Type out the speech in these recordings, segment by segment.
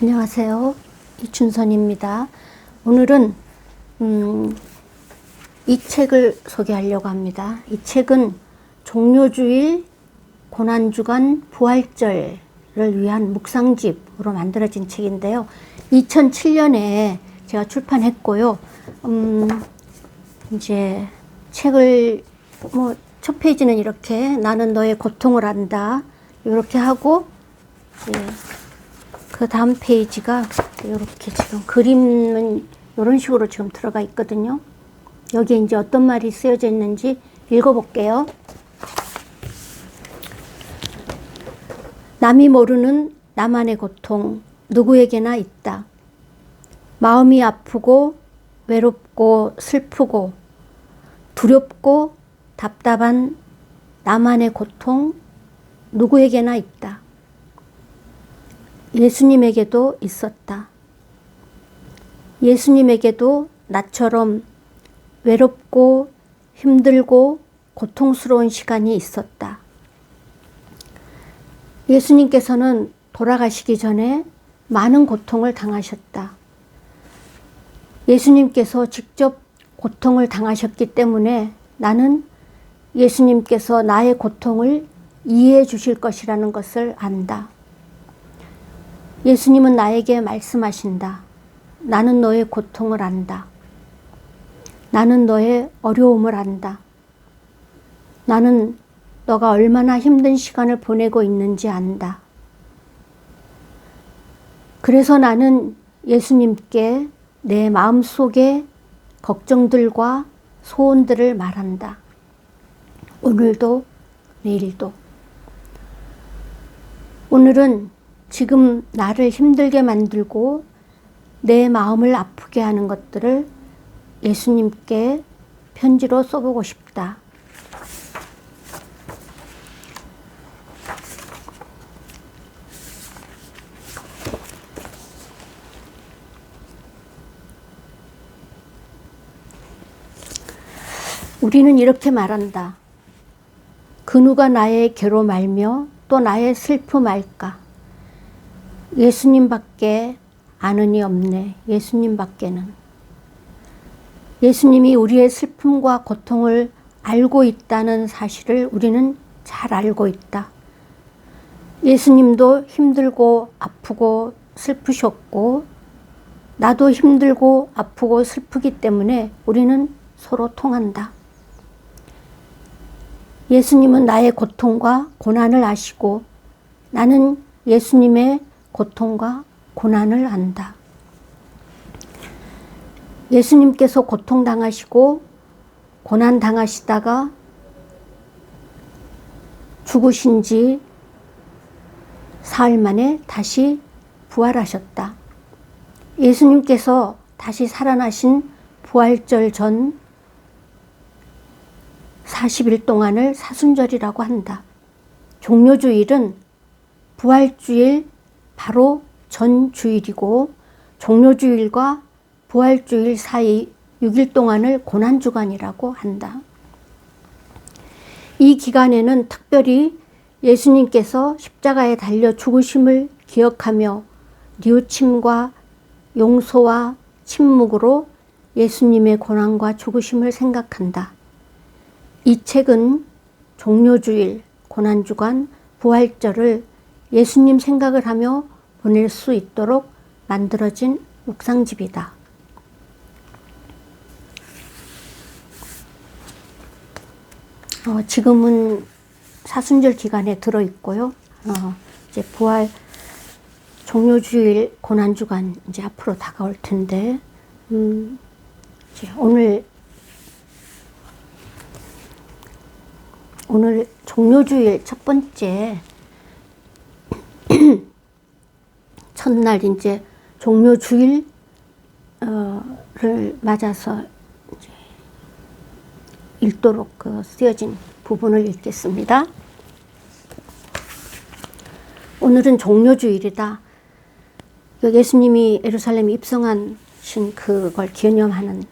안녕하세요. 이춘선입니다. 오늘은 음, 이 책을 소개하려고 합니다. 이 책은 종료주일 고난주간 부활절을 위한 묵상집으로 만들어진 책인데요. 2007년에 제가 출판했고요. 음, 이제 책을 뭐 첫 페이지는 이렇게 나는 너의 고통을 안다 이렇게 하고 이제 그 다음 페이지가 이렇게 지금 그림은 이런 식으로 지금 들어가 있거든요. 여기에 이제 어떤 말이 쓰여져 있는지 읽어볼게요. 남이 모르는 나만의 고통 누구에게나 있다. 마음이 아프고 외롭고 슬프고 두렵고 답답한 나만의 고통 누구에게나 있다. 예수님에게도 있었다. 예수님에게도 나처럼 외롭고 힘들고 고통스러운 시간이 있었다. 예수님께서는 돌아가시기 전에 많은 고통을 당하셨다. 예수님께서 직접 고통을 당하셨기 때문에 나는 예수님께서 나의 고통을 이해해 주실 것이라는 것을 안다. 예수님은 나에게 말씀하신다. 나는 너의 고통을 안다. 나는 너의 어려움을 안다. 나는 너가 얼마나 힘든 시간을 보내고 있는지 안다. 그래서 나는 예수님께 내 마음 속의 걱정들과 소원들을 말한다. 오늘도 내일도. 오늘은 지금 나를 힘들게 만들고 내 마음을 아프게 하는 것들을 예수님께 편지로 써보고 싶다. 우리는 이렇게 말한다. 그 누가 나의 괴로 말며 또 나의 슬픔 알까? 예수님밖에 아는 이 없네. 예수님밖에는. 예수님이 우리의 슬픔과 고통을 알고 있다는 사실을 우리는 잘 알고 있다. 예수님도 힘들고 아프고 슬프셨고, 나도 힘들고 아프고 슬프기 때문에 우리는 서로 통한다. 예수님은 나의 고통과 고난을 아시고 나는 예수님의 고통과 고난을 안다. 예수님께서 고통당하시고 고난당하시다가 죽으신 지 사흘 만에 다시 부활하셨다. 예수님께서 다시 살아나신 부활절 전 40일 동안을 사순절이라고 한다. 종료주일은 부활주일 바로 전 주일이고 종료주일과 부활주일 사이 6일 동안을 고난주간이라고 한다. 이 기간에는 특별히 예수님께서 십자가에 달려 죽으심을 기억하며 뉘우침과 용서와 침묵으로 예수님의 고난과 죽으심을 생각한다. 이 책은 종료주일, 고난주간, 부활절을 예수님 생각을 하며 보낼 수 있도록 만들어진 묵상집이다. 어, 지금은 사순절 기간에 들어 있고요. 어, 이제 부활 종료주일 고난주간 이제 앞으로 다가올 텐데, 음, 이제 오늘 오늘 종료주일 첫 번째 첫날 이제 종료주일을 맞아서 이제 읽도록 그 쓰여진 부분을 읽겠습니다. 오늘은 종료 주일이다. 그 예수님이 예루살렘 입성하신 그걸 기념하는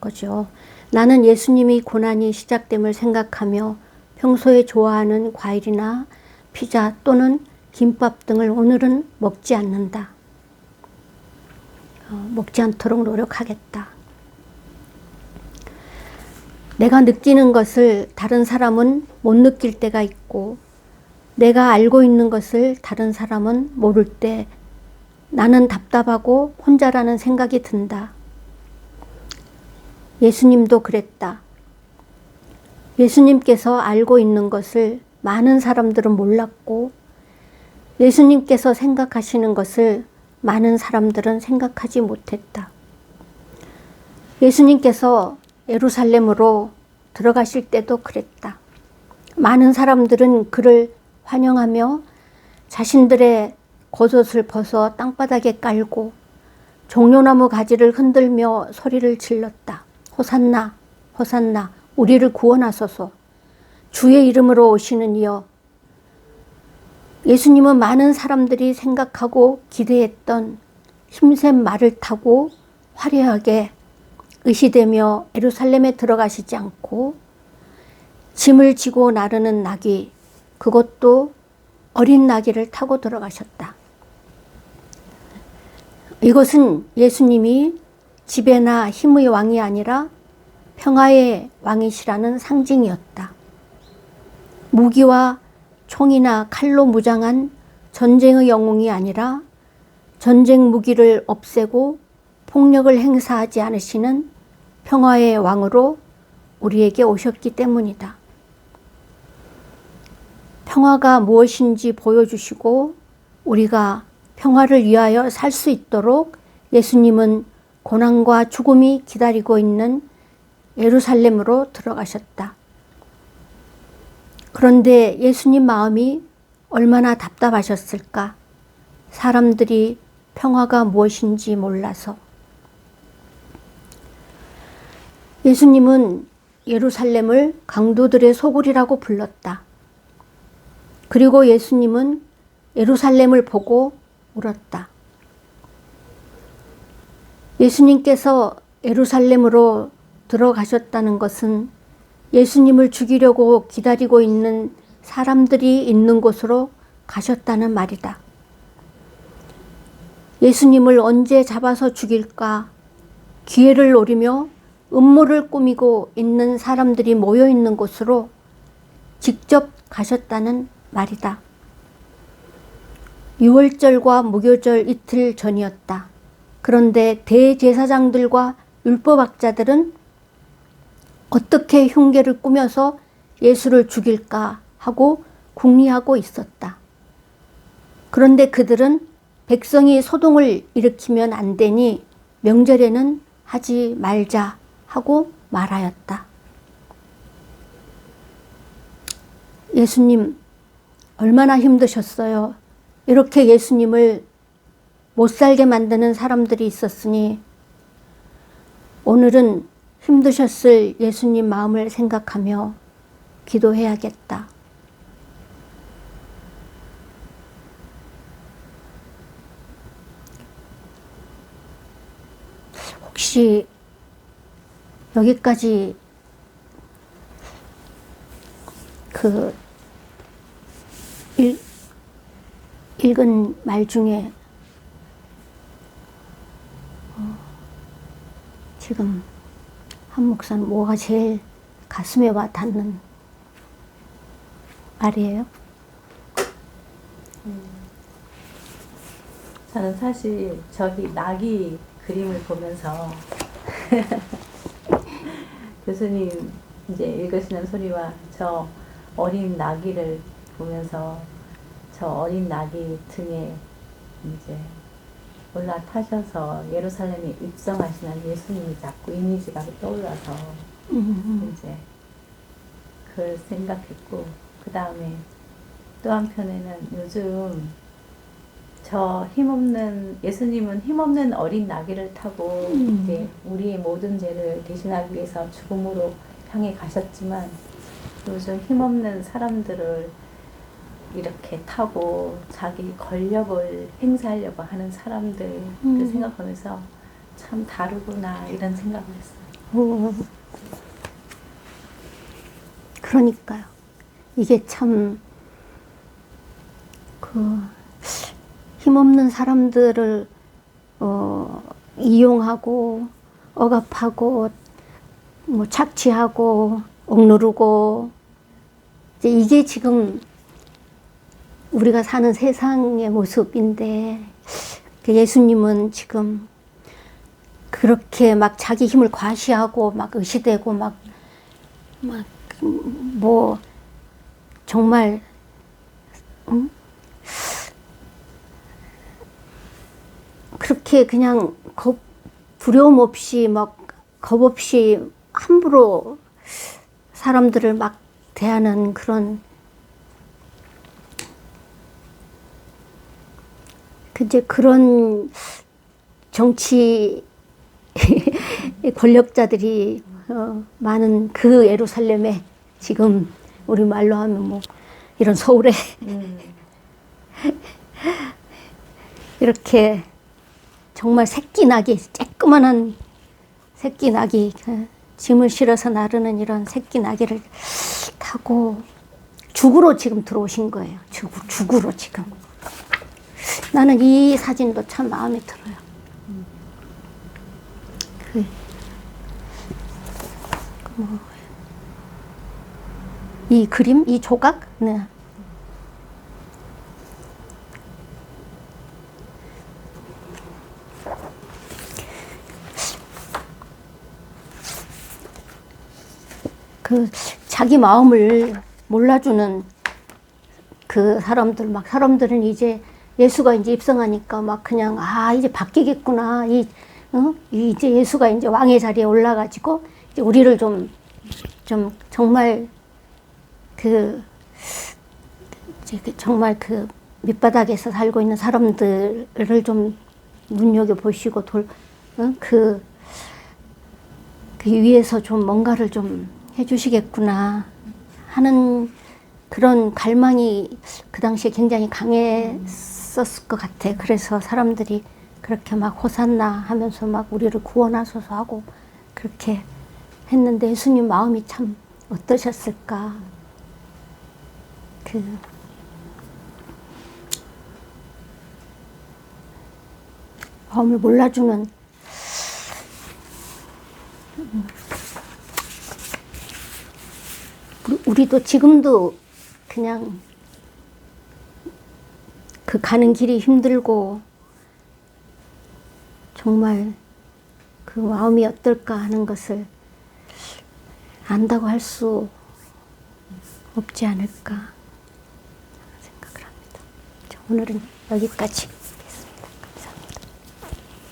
거죠. 나는 예수님이 고난이 시작됨을 생각하며 평소에 좋아하는 과일이나 피자 또는 김밥 등을 오늘은 먹지 않는다. 어, 먹지 않도록 노력하겠다. 내가 느끼는 것을 다른 사람은 못 느낄 때가 있고, 내가 알고 있는 것을 다른 사람은 모를 때 나는 답답하고 혼자라는 생각이 든다. 예수님도 그랬다. 예수님께서 알고 있는 것을 많은 사람들은 몰랐고, 예수님께서 생각하시는 것을 많은 사람들은 생각하지 못했다. 예수님께서 예루살렘으로 들어가실 때도 그랬다. 많은 사람들은 그를 환영하며 자신들의 겉옷을 벗어 땅바닥에 깔고 종려나무 가지를 흔들며 소리를 질렀다. 호산나, 호산나, 우리를 구원하소서. 주의 이름으로 오시는 이여. 예수님은 많은 사람들이 생각하고 기대했던 힘센 말을 타고 화려하게 의시되며 에루살렘에 들어가시지 않고 짐을 지고 나르는 나귀, 그것도 어린 나귀를 타고 들어가셨다. 이것은 예수님이 지배나 힘의 왕이 아니라 평화의 왕이시라는 상징이었다. 무기와 총이나 칼로 무장한 전쟁의 영웅이 아니라 전쟁 무기를 없애고 폭력을 행사하지 않으시는 평화의 왕으로 우리에게 오셨기 때문이다. 평화가 무엇인지 보여주시고 우리가 평화를 위하여 살 수 있도록 예수님은 고난과 죽음이 기다리고 있는 예루살렘으로 들어가셨다. 그런데 예수님 마음이 얼마나 답답하셨을까? 사람들이 평화가 무엇인지 몰라서. 예수님은 예루살렘을 강도들의 소굴이라고 불렀다. 그리고 예수님은 예루살렘을 보고 울었다. 예수님께서 예루살렘으로 들어가셨다는 것은 예수님을 죽이려고 기다리고 있는 사람들이 있는 곳으로 가셨다는 말이다. 예수님을 언제 잡아서 죽일까 기회를 노리며 음모를 꾸미고 있는 사람들이 모여 있는 곳으로 직접 가셨다는 말이다. 6월절과 무교절 이틀 전이었다. 그런데 대제사장들과 율법학자들은 어떻게 흉계를 꾸며서 예수를 죽일까 하고 궁리하고 있었다. 그런데 그들은 백성이 소동을 일으키면 안 되니 명절에는 하지 말자 하고 말하였다. 예수님, 얼마나 힘드셨어요. 이렇게 예수님을 못 살게 만드는 사람들이 있었으니 오늘은 힘드셨을 예수님 마음을 생각하며 기도해야겠다. 혹시 여기까지 그 읽, 읽은 말 중에 어, 지금 한 목사는 뭐가 제일 가슴에 와 닿는 말이에요? 저는 사실 저기 낙이 그림을 보면서 교수님 이제 읽으시는 소리와 저 어린 나귀를 보면서 저 어린 나귀 등에 이제 올라타셔서 예루살렘에 입성하시는 예수님이 자꾸 이미지가 떠올라서 음, 이제 그걸 생각했고 그 다음에 또 한편에는 요즘 저 힘없는 예수님은 힘없는 어린 나귀를 타고 음. 이제 우리의 모든 죄를 대신하기 위해서 죽음으로 향해 가셨지만 요즘 힘없는 사람들을 이렇게 타고 자기 권력을 행사하려고 하는 사람들을 음. 생각하면서 참 다르구나 이런 생각을 했어요. 오. 그러니까요. 이게 참, 그, 힘없는 사람들을, 어, 이용하고 억압하고 뭐 착취하고 억누르고 이제 이게 지금 우리가 사는 세상의 모습인데 그 예수님은 지금 그렇게 막 자기 힘을 과시하고 막 의시되고 막 막 뭐 정말 음? 그렇게 그냥 겁 두려움 없이 막 겁 없이 함부로 사람들을 막 대하는 그런 이제 그런 정치 권력자들이 어, 많은 그 예루살렘에 지금 우리 말로 하면 뭐 이런 서울에 음. 이렇게 정말 새끼 낙이 쬐끄만한 새끼 낙이 그 짐을 실어서 나르는 이런 새끼 나귀를 타고 죽으로 지금 들어오신 거예요. 죽, 죽으로 지금. 나는 이 사진도 참 마음에 들어요. 그, 뭐, 이 그림, 이 조각, 네. 그 자기 마음을 몰라주는 그 사람들 막 사람들은 이제 예수가 이제 입성하니까 막 그냥 아 이제 바뀌겠구나 이 어? 이 이제 예수가 이제 왕의 자리에 올라가지고 이제 우리를 좀좀 정말 그그 정말 그 밑바닥에서 살고 있는 사람들을 좀 눈여겨 보시고 돌, 어? 그, 그 위에서 좀 뭔가를 좀 해주시겠구나 하는 그런 갈망이 그 당시에 굉장히 강했 었을 것 같아. 그래서 사람들이 그렇게 막 호산나 하면서 막 우리를 구원하소서 하고 그렇게 했는데 예수님 마음이 참 어떠셨을까. 그 마음을 몰라주는 우리- 우리도 지금도 그냥 그 가는 길이 힘들고 정말 그 마음이 어떨까 하는 것을 안다고 할 수 없지 않을까 생각을 합니다. 자, 오늘은 여기까지.